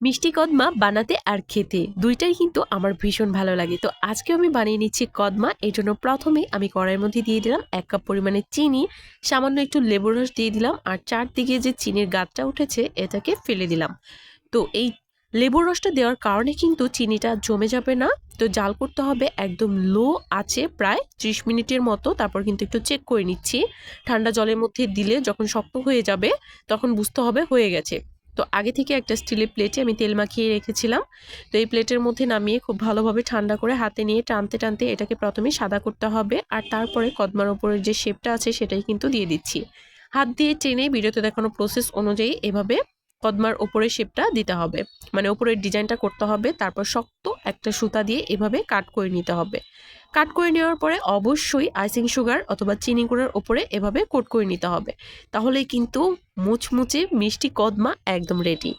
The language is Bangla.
মিষ্টি কদমা বানাতে আর খেতে। দুইটাই কিন্তু আমার ভীষণ ভালো লাগে। তো আজকে আমি বানিয়ে নিচ্ছি কদমা। এর জন্য প্রথমে আমি কড়াইয়ের মধ্যে দিয়ে দিলাম এক কাপ পরিমাণে চিনি, সামান্য একটু লেবুর রস দিয়ে দিলাম আর চারদিকে যে চিনির গাছটা উঠেছে, এটাকে ফেলে দিলাম। তো এই লেবুর রসটা দেওয়ার কারণে কিন্তু চিনিটা জমে যাবে না। তো জাল করতে হবে একদম লো আছে প্রায় ত্রিশ মিনিটের মতো। তারপর কিন্তু একটু চেক করে নিচ্ছি। ঠান্ডা জলের মধ্যে দিলে যখন শক্ত হয়ে যাবে, তখন বুঝতে হবে হয়ে গেছে। তো আগে থেকে একটা স্টিলের প্লেটে আমি তেল মাখিয়ে রেখেছিলাম। তো এই প্লেটের মধ্যে নামিয়ে খুব ভালোভাবে ঠান্ডা করে হাতে নিয়ে টানতে টানতে এটাকে প্রথমে সাদা করতে হবে আর তারপরে কদমার ওপরের যে শেপটা আছে সেটাই কিন্তু দিয়ে দিচ্ছি। হাত দিয়ে টেনে ভিডিওতে দেখানো প্রসেস অনুযায়ী এভাবে কদমার ওপরের শেপটা দিতে হবে। মানে ওপরের ডিজাইনটা করতে হবে, তারপর শক্ত একটা সুতা দিয়ে এভাবে কাট করে নিতে হবে। কাট করে নেওয়ার পরে অবশ্যই আইসিং সুগার অথবা চিনি গুঁড়ার ওপরে এভাবে কোট করে নিতে হবে। তাহলেই কিন্তু মুচমুচে মিষ্টি কদমা একদম রেডি